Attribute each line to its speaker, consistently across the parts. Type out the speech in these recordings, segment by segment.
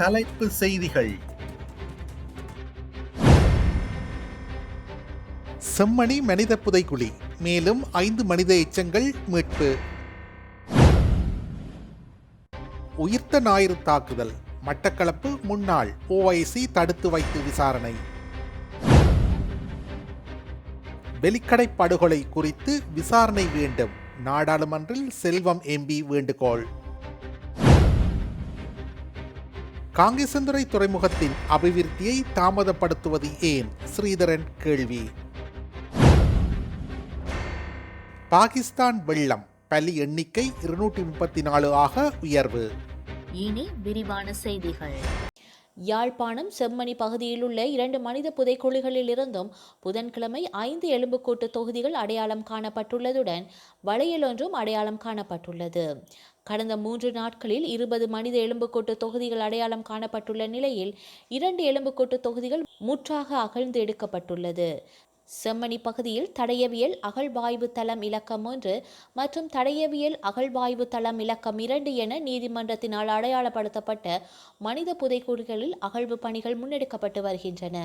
Speaker 1: தலைப்பு செய்திகள். செம்மணி மனித புதைக்குழி மேலும் ஐந்து மனித எச்சங்கள் மீட்பு. உயிர்த்த ஞாயிறு தாக்குதல் மட்டக்களப்பு முன்னாள் ஓஐசி தடுத்து வைத்து விசாரணை. வெலிக்கடை படுகொலை குறித்து விசாரணை வேண்டும் நாடாளுமன்றில் செல்வம் எம்பி வேண்டுகோள். காங்கேசந்துறை துறைமுகத்தின் அபிவிருத்தியை தாமதப்படுத்துவது ஏன்? ஸ்ரீதரன் கேள்வி. பாகிஸ்தான் வெள்ளம். பலி எண்ணிக்கை இருநூற்றி முப்பத்தி நாலு ஆக உயர்வு.
Speaker 2: இனி விரிவான செய்திகள்.
Speaker 3: யாழ்ப்பாணம் செம்மணி பகுதியில் உள்ள இரண்டு மனித புதைக்குழிகளில் இருந்தும் புதன்கிழமை ஐந்து எலும்புக்கூட்டு தொகுதிகள் அடையாளம் காணப்பட்டுள்ளதுடன் வளையல் ஒன்றும் அடையாளம் காணப்பட்டுள்ளது. கடந்த மூன்று நாட்களில் இருபது மனித எலும்புக்கூட்டு தொகுதிகள் அடையாளம் காணப்பட்டுள்ள நிலையில் இரண்டு எலும்புக்கூட்டு தொகுதிகள் முற்றாக அகழ்ந்து எடுக்கப்பட்டுள்ளது. செம்மணி பகுதியில் தடையவியல் அகழ்வாய்வு தளம் இலக்கம் ஒன்று மற்றும் தடையவியல் அகழ்வாய்வு தளம் இலக்கம் இரண்டு என நீதிமன்றத்தினால் அடையாளப்படுத்தப்பட்ட மனித புதைக்குழிகளில் அகழ்வு பணிகள் முன்னெடுக்கப்பட்டு வருகின்றன.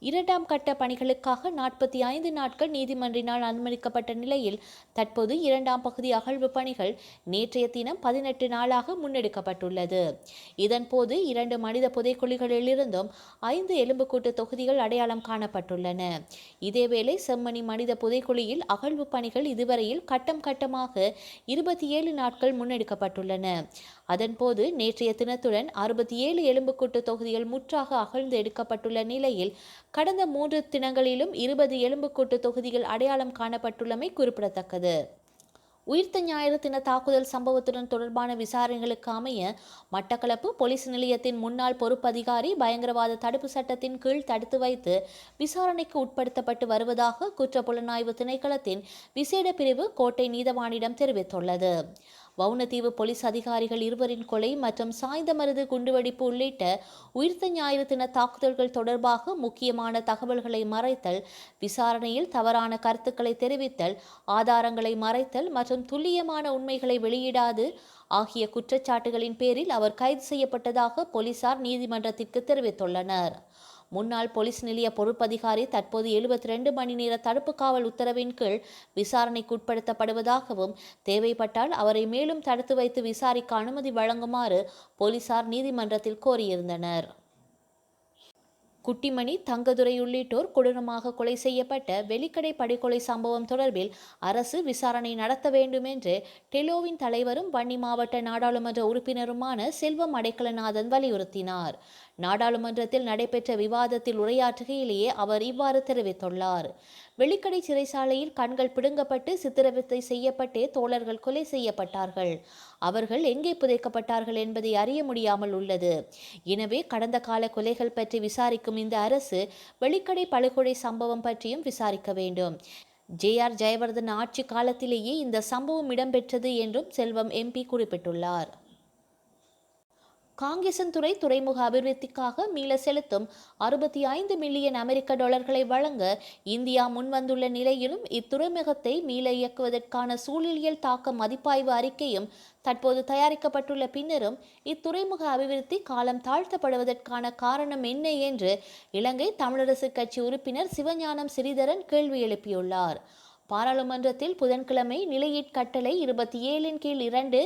Speaker 3: இரண்டாம் கட்ட பணிகளுக்காக நாற்பத்தி ஐந்து நாட்கள் நீதிமன்றினால் அனுமதிக்கப்பட்ட நிலையில் தற்போது இரண்டாம் பகுதி அகழ்வு பணிகள் நேற்றைய தினம் பதினெட்டு நாளாக முன்னெடுக்கப்பட்டுள்ளது. இதன்போது இரண்டு மனித புதைக்குழிகளிலிருந்தும் ஐந்து எலும்புக்கூட்டு தொகுதிகள் அடையாளம் காணப்பட்டுள்ளன. இதேவேளை செம்மணி மனித புதைக்குழியில் அகழ்வு பணிகள் இதுவரையில் கட்டம் கட்டமாக இருபத்தி ஏழு நாட்கள் முன்னெடுக்கப்பட்டுள்ளன. அதன்போது நேற்றைய தினத்துடன் அறுபத்தி ஏழு எலும்புக்கூட்டு தொகுதிகள் முற்றாக அகழ்ந்து எடுக்கப்பட்டுள்ள நிலையில் கடந்த மூன்று தினங்களிலும் இருபது எலும்புக்கூட்டு தொகுதிகள் அடையாளம் காணப்பட்டுள்ளமை குறிப்பிடத்தக்கது. உயிர்த்த ஞாயிறு தின தாக்குதல் சம்பவத்துடன் தொடர்பான விசாரணைகளுக்கு அமைய மட்டக்களப்பு போலீஸ் நிலையத்தின் முன்னாள் பொறுப்பதிகாரி பயங்கரவாத தடுப்பு சட்டத்தின் கீழ் தடுத்து வைத்து விசாரணைக்கு உட்படுத்தப்பட்டு வருவதாக குற்றப்புலனாய்வு திணைக்களத்தின் விசேட பிரிவு கோட்டை நீதவானிடம் தெரிவித்துள்ளது. வவுனதீவு போலீஸ் அதிகாரிகள் இருவரின் கொலை மற்றும் சாய்ந்தமருது குண்டுவெடிப்பு உள்ளிட்ட உயிர்த்த ஞாயிறு தின தாக்குதல்கள் தொடர்பாக முக்கியமான தகவல்களை மறைத்தல் விசாரணையில் தவறான கருத்துக்களை தெரிவித்தல் ஆதாரங்களை மறைத்தல் மற்றும் துல்லியமான உண்மைகளை வெளியிடாது ஆகிய குற்றச்சாட்டுகளின் பேரில் அவர் கைது செய்யப்பட்டதாக போலீசார் நீதிமன்றத்திற்கு தெரிவித்துள்ளனர். முன்னாள் போலீஸ் நிலைய பொறுப்பதிகாரி தற்போது எழுபத்தி ரெண்டு மணி நேர தடுப்பு காவல் உத்தரவின் கீழ் விசாரணைக்குட்படுத்தப்படுவதாகவும் தேவைப்பட்டால் அவரை மேலும் தடுத்து வைத்து விசாரிக்க அனுமதி வழங்குமாறு போலீசார் நீதிமன்றத்தில் கோரியிருந்தனர். குட்டிமணி தங்கதுரை உள்ளிட்டோர் கொடூரமாக கொலை செய்யப்பட்ட வெலிக்கடை படுகொலை சம்பவம் தொடர்பில் அரசு விசாரணை நடத்த வேண்டும் என்று டெலோவின் தலைவரும் வன்னி மாவட்ட நாடாளுமன்ற உறுப்பினருமான செல்வம் அடைக்கலநாதன் வலியுறுத்தினார். நாடாளுமன்றத்தில் நடைபெற்ற விவாதத்தில் உரையாற்றுகையிலேயே அவர் இவ்வாறு தெரிவித்துள்ளார். வெள்ளிக்கடை சிறைச்சாலையில் கண்கள் பிடுங்கப்பட்டு சித்திரவதை செய்யப்பட்டு தோழர்கள் கொலை செய்யப்பட்டார்கள். அவர்கள் எங்கே புதைக்கப்பட்டார்கள் என்பதை அறிய முடியாமல் உள்ளது. எனவே கடந்த கால கொலைகள் பற்றி விசாரிக்கும் இந்த அரசு வெளிக்கடை படுகொலை சம்பவம் பற்றியும் விசாரிக்க வேண்டும். ஜே ஆர் ஜெயவர்தன் ஆட்சி காலத்திலேயே இந்த சம்பவம் இடம்பெற்றது என்றும் செல்வம் எம்பி குறிப்பிட்டுள்ளார். காங்கேசன்துறை துறைமுக அபிவிருத்திக்காக மீள செலுத்தும் அறுபத்தி ஐந்து மில்லியன் அமெரிக்க டாலர்களை வழங்க இந்தியா முன்வந்துள்ள நிலையிலும் இத்துறைமுகத்தை மீள இயக்குவதற்கான சூழலியல் தாக்க மதிப்பாய்வு அறிக்கையும் தற்போது தயாரிக்கப்பட்டுள்ள பின்னரும் இத்துறைமுக அபிவிருத்தி காலம் தாழ்த்தப்படுவதற்கான காரணம் என்ன என்று இலங்கை தமிழரசு கட்சி உறுப்பினர் சிவஞானம் சிறிதரன் கேள்வி எழுப்பியுள்ளார். பாராளுமன்றத்தில் புதன்கிழமை நிலையீட் கட்டளை இருபத்தி ஏழின் கீழ் இரண்டு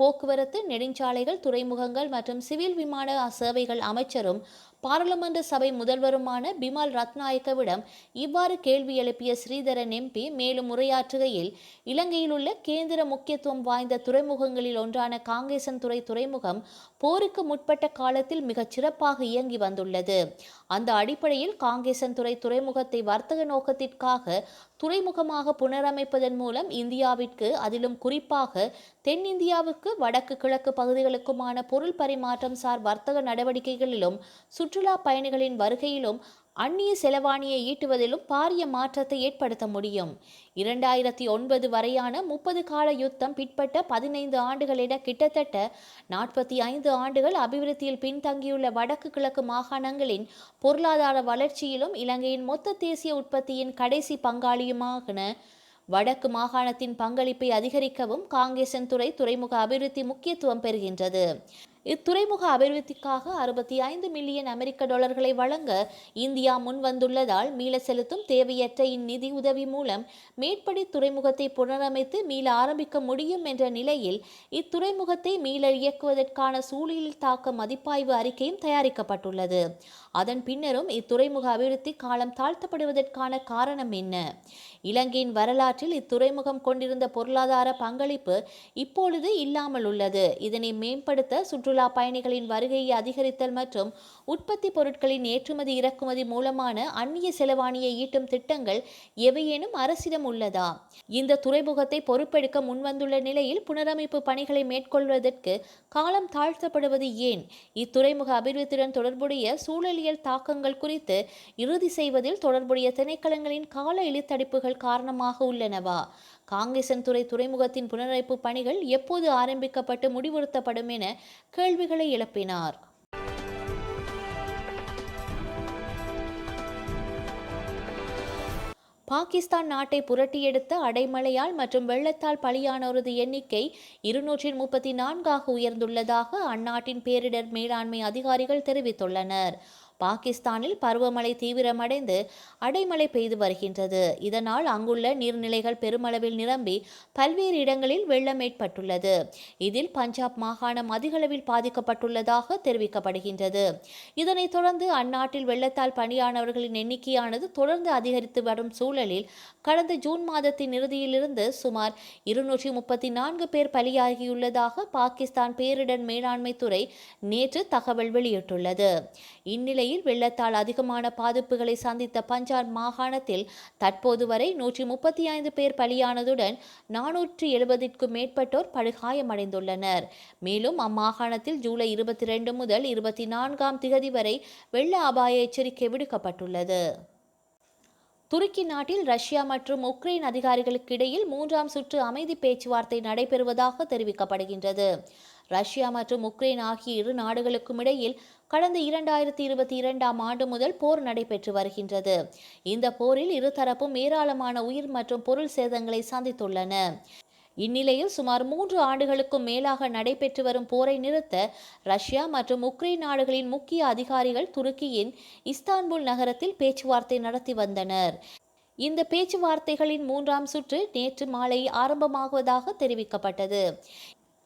Speaker 3: போக்குவரத்து நெடுஞ்சாலைகள் துறைமுகங்கள் மற்றும் சிவில் விமான சேவைகள் அமைச்சரும் பாராளுமன்ற சபை முதல்வருமான பிமல் ரத்நாயக்கவிடம் இவ்வாறு கேள்வி எழுப்பிய ஸ்ரீதரன் எம்பி மேலும் உரையாற்றுகையில் இலங்கையில் உள்ள கேந்திர முக்கியத்துவம் வாய்ந்த துறைமுகங்களில் ஒன்றான காங்கேசன் துறை துறைமுகம் போருக்கு முற்பட்ட காலத்தில் மிகச் சிறப்பாக இயங்கி வந்துள்ளது. அந்த அடிப்படையில் காங்கேசன் துறை துறைமுகத்தை வர்த்தக நோக்கத்திற்காக துறைமுகமாக புனரமைப்பதன் மூலம் இந்தியாவிற்கு அதிலும் குறிப்பாக தென்னிந்தியாவுக்கு வடக்கு கிழக்கு பகுதிகளுக்குமான பொருள் பரிமாற்றம் சார் வர்த்தக நடவடிக்கைகளிலும் சுற்றுலா பயணிகளின் வருகையிலும் அந்நிய செலவாணியை ஈட்டுவதிலும் பாரிய மாற்றத்தை ஏற்படுத்த முடியும். இரண்டாயிரத்தி ஒன்பது வரையான முப்பது கால யுத்தம் பிற்பட்ட பதினைந்து ஆண்டுகளிட கிட்டத்தட்ட நாற்பத்தி ஐந்து ஆண்டுகள் அபிவிருத்தியில் பின்தங்கியுள்ள வடக்கு கிழக்கு மாகாணங்களின் பொருளாதார வளர்ச்சியிலும் இலங்கையின் மொத்த தேசிய உற்பத்தியின் கடைசி பங்காளியுமாக வடக்கு மாகாணத்தின் பங்களிப்பை அதிகரிக்கவும் காங்கேசன் துறை துறைமுக அபிவிருத்தி முக்கியத்துவம் பெறுகின்றது. இத்துறைமுக அபிவிருத்திக்காக அறுபத்தி ஐந்து மில்லியன் அமெரிக்க டாலர்களை வழங்க இந்தியா முன்வந்துள்ளதால் மீள செலுத்தும் தேவையற்ற இந்நிதி உதவி மூலம் மேற்படி துறைமுகத்தை புனரமைத்து மீள ஆரம்பிக்க முடியும் என்ற நிலையில் இத்துறைமுகத்தை மீள இயக்குவதற்கான சூழலில் தாக்க மதிப்பாய்வு அறிக்கையும் தயாரிக்கப்பட்டுள்ளது. அதன் பின்னரும் இத்துறைமுக அபிவிருத்தி காலம் தாழ்த்தப்படுவதற்கான காரணம் என்ன? இலங்கையின் வரலாற்றில் இத்துறைமுகம் கொண்டிருந்த பொருளாதார பங்களிப்பு இப்பொழுது இல்லாமல் உள்ளது. இதனை மேம்படுத்த சுற்று சுற்றுலா பயணிகளின் வருகையை அதிகரித்தல் மற்றும் உற்பத்தி பொருட்களின் ஏற்றுமதி இறக்குமதி மூலமான அந்நிய செலவாணியை ஈட்டும் திட்டங்கள் எவையேனும் அரசிடம் உள்ளதா? இந்த துறைமுகத்தை பொறுப்பெடுக்க முன்வந்துள்ள நிலையில் புனரமைப்பு பணிகளை மேற்கொள்வதற்கு காலம் தாழ்த்தப்படுவது ஏன்? இத்துறைமுக அபிவிருத்தியுடன் தொடர்புடைய சூழலியல் தாக்கங்கள் குறித்து இறுதி செய்வதில் தொடர்புடைய திணைக்களங்களின் கால இழுத்தடிப்புகள் காரணமாக உள்ளனவா? காங்கேசன் துறை துறைமுகத்தின் புனரமைப்பு பணிகள் எப்போது ஆரம்பிக்கப்பட்டு முடிவுறுத்தப்படும் என கேள்விகளை எழுப்பினார். பாகிஸ்தான் நாட்டை புரட்டியெடுத்த அடைமழையால் மற்றும் வெள்ளத்தால் பலியானோரது எண்ணிக்கை இருநூற்றி முப்பத்தி நான்காக உயர்ந்துள்ளதாக அந்நாட்டின் பேரிடர் மேலாண்மை அதிகாரிகள் தெரிவித்துள்ளனர். பாகிஸ்தானில் பருவமழை தீவிரமடைந்து அடைமழை பெய்து வருகின்றது. இதனால் அங்குள்ள நீர்நிலைகள் பெருமளவில் நிரம்பி பல்வேறு இடங்களில் வெள்ளம் ஏற்பட்டுள்ளது. இதில் பஞ்சாப் மாகாணம் அதிகளவில் பாதிக்கப்பட்டுள்ளதாக தெரிவிக்கப்படுகின்றது. இதனைத் தொடர்ந்து அந்நாட்டில் வெள்ளத்தால் பணியானவர்களின் எண்ணிக்கையானது தொடர்ந்து அதிகரித்து வரும் சூழலில் கடந்த ஜூன் மாதத்தின் இறுதியிலிருந்து சுமார் இருநூற்றி முப்பத்தி நான்கு பேர் பலியாகியுள்ளதாக பாகிஸ்தான் பேரிடர் மேலாண்மை துறை நேற்று தகவல் வெளியிட்டுள்ளது. இந்நிலையில் வெள்ளத்தால் அதிகமான பாதிப்புகளை சந்தித்த பஞ்சாப் மாகாணத்தில் தற்போது வரை நூற்றி முப்பத்தி ஐந்து பேர் பலியானதுடன் நானூற்றி எழுபதிற்கும் மேற்பட்டோர் படுகாயமடைந்துள்ளனர். மேலும் அம்மாகாணத்தில் ஜூலை இருபத்தி ரெண்டு முதல் இருபத்தி நான்காம் திகதி வரை வெள்ள அபாய எச்சரிக்கை விடுக்கப்பட்டுள்ளது. துருக்கி நாட்டில் ரஷ்யா மற்றும் உக்ரைன் அதிகாரிகளுக்கு இடையில் மூன்றாம் சுற்று அமைதி பேச்சுவார்த்தை நடைபெறுவதாக தெரிவிக்கப்படுகின்றது. ரஷ்யா மற்றும் உக்ரைன் ஆகிய இரு நாடுகளுக்கும் இடையில் கடந்த இரண்டாயிரத்தி இருபத்தி இரண்டாம் ஆண்டு முதல் போர் நடைபெற்று வருகின்றது. இந்த போரில் இருதரப்பும் ஏராளமான உயிர் மற்றும் பொருள் சேதங்களை சந்தித்துள்ளன. இந்நிலையில் சுமார் மூன்று ஆண்டுகளுக்கும் மேலாக நடைபெற்று வரும் போரை நிறுத்த ரஷ்யா மற்றும் உக்ரைன் நாடுகளின் முக்கிய அதிகாரிகள் துருக்கியின் இஸ்தான்புல் நகரத்தில் பேச்சுவார்த்தை நடத்தி வந்தனர். இந்த பேச்சுவார்த்தைகளின் மூன்றாம் சுற்று நேற்று மாலை ஆரம்பமாகுவதாக தெரிவிக்கப்பட்டது.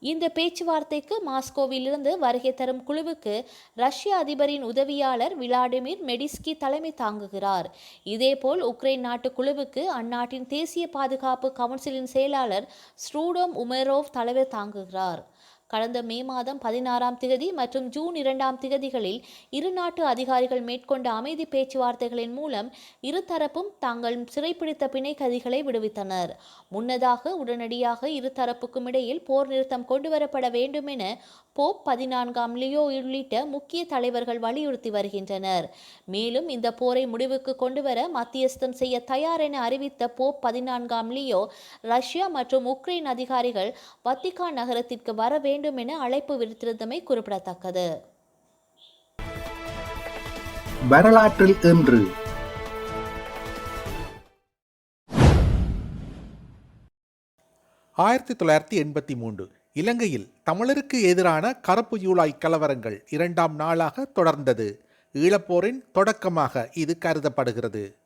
Speaker 3: இந்த பேச்சுவார்த்தைக்கு மாஸ்கோவிலிருந்து வருகை தரும் குழுவுக்கு ரஷ்ய அதிபரின் உதவியாளர் விளாடிமிர் மெடிஸ்கி தலைமை தாங்குகிறார். இதேபோல் உக்ரைன் நாட்டு குழுவுக்கு அந்நாட்டின் தேசிய பாதுகாப்பு கவுன்சிலின் செயலாளர் ஸ்ட்ரூடோம் உமேரோவ் தலைவர் தாங்குகிறார். கடந்த மே மாதம் பதினாறாம் திகதி மற்றும் ஜூன் இரண்டாம் திகதிகளில் இரு நாட்டு அதிகாரிகள் மேற்கொண்ட அமைதி பேச்சுவார்த்தைகளின் மூலம் இருதரப்பும் தாங்கள் சிறைப்பிடித்த பிணை கைதிகளை விடுவித்தனர். முன்னதாக உடனடியாக இருதரப்புக்கும் இடையில் போர் நிறுத்தம் கொண்டுவரப்பட வேண்டும் என போப் பதினான்காம் லியோ உள்ளிட்ட முக்கிய தலைவர்கள் வலியுறுத்தி வருகின்றனர். மேலும் இந்த போரை முடிவுக்கு கொண்டுவர மத்தியஸ்தம் செய்ய தயார் என அறிவித்த போப் பதினான்காம் லியோ ரஷ்யா மற்றும் உக்ரைன் அதிகாரிகள் வத்திகான் நகரத்திற்கு வர வேண்டும் என அழைப்பு விடுத்திருந்தமை குறிப்பிடத்தக்கது.
Speaker 4: வரலாற்றில் இன்று.
Speaker 1: ஆயிரத்தி தொள்ளாயிரத்தி எண்பத்தி மூன்று. இலங்கையில் தமிழருக்கு எதிரான கருப்பு யூலாய் கலவரங்கள் இரண்டாம் நாளாக தொடர்ந்தது. ஈழப்போரின் தொடக்கமாக இது கருதப்படுகிறது.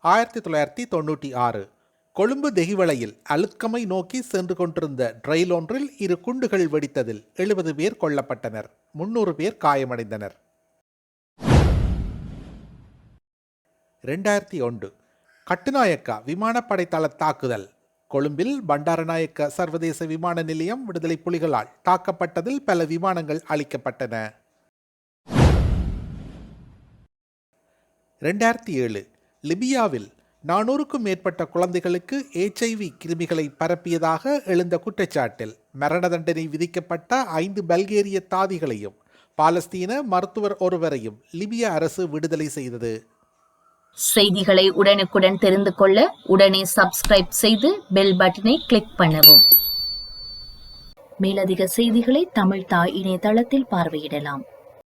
Speaker 1: ஆயிரத்தி தொள்ளாயிரத்தி தொண்ணூற்றி ஆறு. கொழும்பு தெகிவளையில் அழுக்கமை நோக்கி சென்று கொண்டிருந்த ரயில் ஒன்றில் இரு குண்டுகள் வெடித்ததில் எழுபது பேர் கொல்லப்பட்டனர். முன்னூறு பேர் காயமடைந்தனர். ரெண்டாயிரத்தி ஒன்று கட்டுநாயக்கா விமானப்படை தள தாக்குதல். கொழும்பில் பண்டாரநாயக்க சர்வதேச விமான நிலையம் விடுதலை புலிகளால் தாக்கப்பட்டதில் பல விமானங்கள் அளிக்கப்பட்டன ரெண்டாயிரத்தி ஏழு லிபியாவில் நானூறுக்கும் மேற்பட்ட குழந்தைகளுக்கு எச்ஐவி கிருமிகளை பரப்பியதாக எழுந்த குற்றச்சாட்டில் மரண தண்டனை விதிக்கப்பட்ட ஐந்து பல்கேரிய தாதிகளையும் பாலஸ்தீன மருத்துவர் ஒருவரையும் லிபிய அரசு விடுதலை செய்தது.
Speaker 2: செய்திகளை உடனுக்குடன் தெரிந்து கொள்ள உடனே சப்ஸ்கிரைப் செய்து பெல் பட்டனை கிளிக் பண்ணவும். மேலதிக செய்திகளை தமிழ் தாய் இணையதளத்தில் பார்வையிடலாம்.